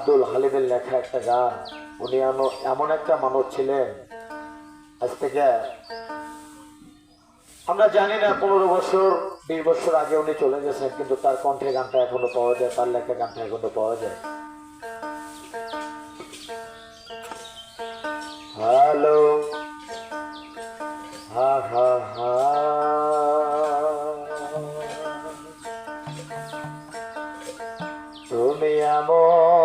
আব্দুল হালিমের লেখা একটা গান। উনি এমন- একটা মানুষ ছিলেন। আজ থেকে আমরা জানি না, পনেরো বছর, বিশ বছর আগে উনি চলে গেছেন, কিন্তু তার কণ্ঠে গানটা এখনও পাওয়া যায়, তার লেখা গানটা এখনও পাওয়া যায়। হ্যালো, হা হা হা। তুমি এমন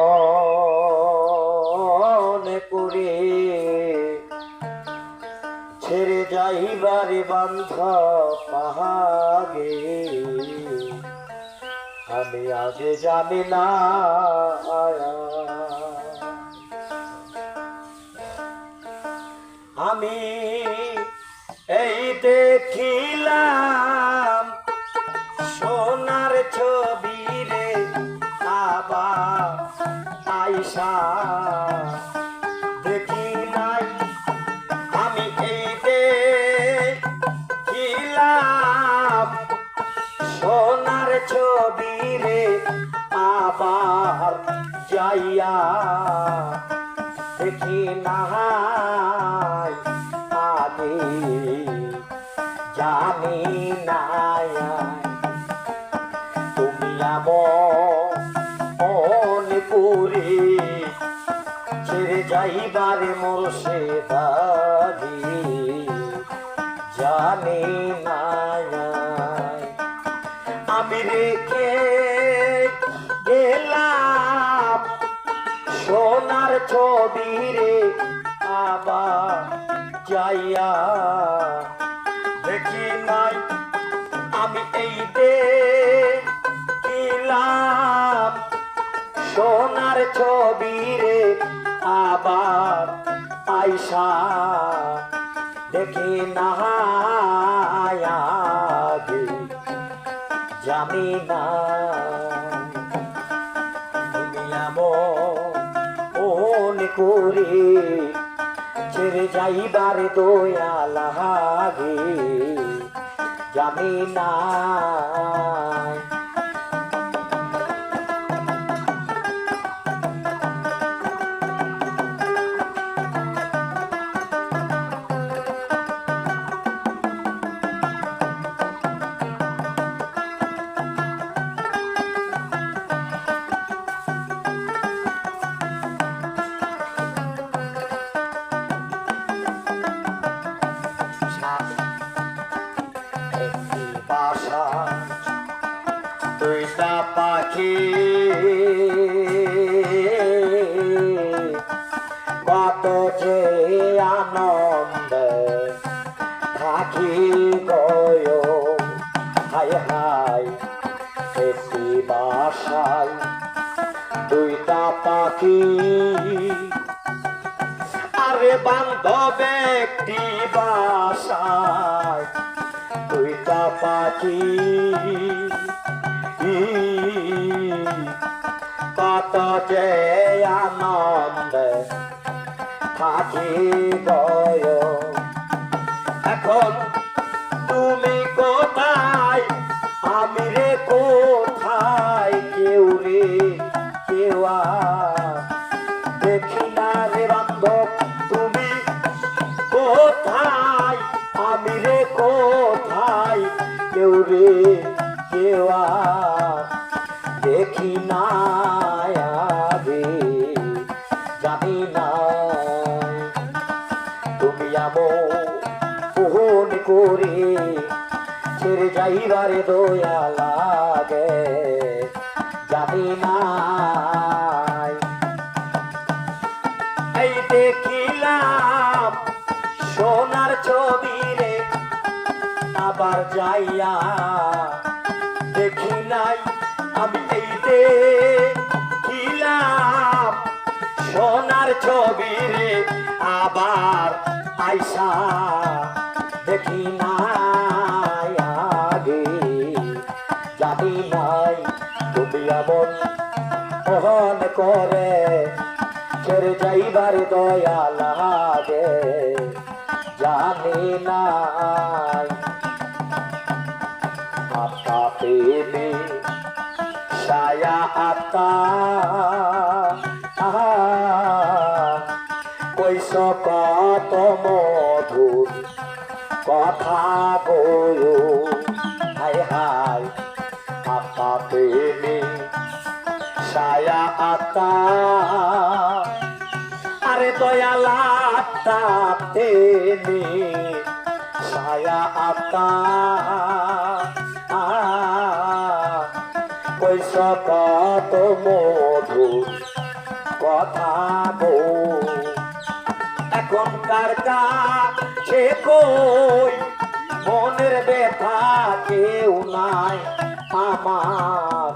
যাইবারে বান্ধ পাহাগে আমি আগে জানি না আমি এই দেখিলাম সোনার ছবি রে আবার আইসা। ছবি রে আবার যাইয়া দেখি নাই, আগে জানি নাই। তুমি আমন করে ছেড়ে যাইবারে মোর সে জানি নাই। যাইয়া দেখি নাই, আমি এই দেখিলাম সোনার ছবি রে আবার আইসা দেখি না আগে, জানি না যাইবার দয়া লাগে জানি না একটি বাসা দুইটা পাখি কত যে আনন্দ থাকি গয় হাই হাই একটি বাসায় দুইটা পাখি বান্ধব একটি বাসায়। দুইটা পাখি। কত যে আনন্দ থাকি তুমি আমন করে। ছেড়ে যাইবারে দয়া লাগে, জানি না এই দেখিলাম সোনার ছবি রে আবার যাইয়া দেখি নাই। আমি এই দেখিলাম সোনার ছবি রে আবার আইসা দেখি নাই আগে। জানি নাই তুমি এমন অহন করে ছেড়ে যাইবার দয়া লাগে। জানি নাই আত্মা প্রেমে ছায়া আত্মা কত মধুর। কথা গো হায় হায় আপা প্রেমী ছায়া আতা। আরে দয়ালা প্রেমী ছায়া আতা। পয়সা কত মধুর। কথা কাছে কই? মনের ব্যথা কেউ নাই আমার।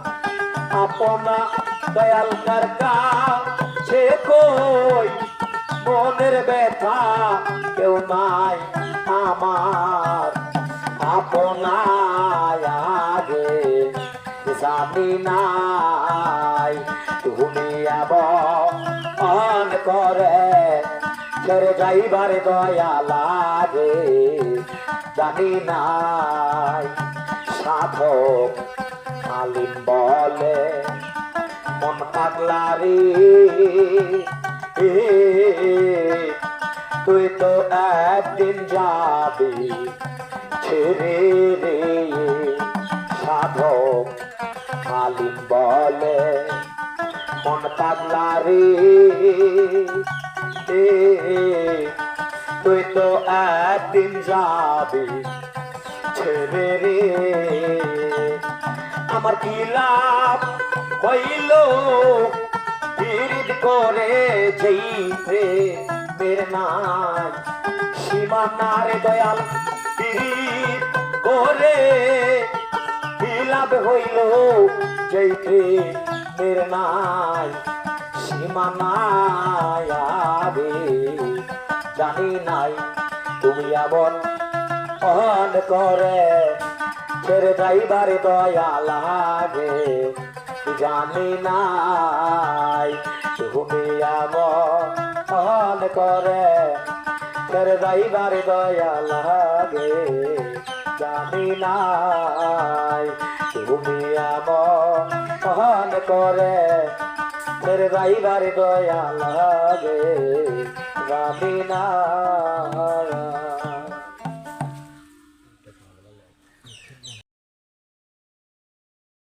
আপনা দয়ালকার কাছে কই? মনের ব্যথা কেউ নাই আমার। আগে নাই তুমি আবন করে ছেড়ে যাইবার দয়া লাগে। জানি নাই সাধক আলিম বলে, মন পাগলারি তুই তো একদিন যাবি ছেড়ে রে। সাধক আলিম বলে, মন পাগলারি তুই তো একদিন যাবি ছেড়ে রে। আমার কি লাভ হইল? করে যেই প্রেমের নাই। সীমানার দয়াল বিরিদ করে লাভ হইল যেই প্রেমের নাই? সীমানায় আবে জানি নাই তুমি এমন অন করে। ছেড়ে যাইবার দয়া লাগে, জানি নাই তুমি এমন করে। ছেড়ে যাইবার দয়া লাগে, জানি নাই তুমি এমন করে। ছেড়ে যাইবার দয়া লাগে নাই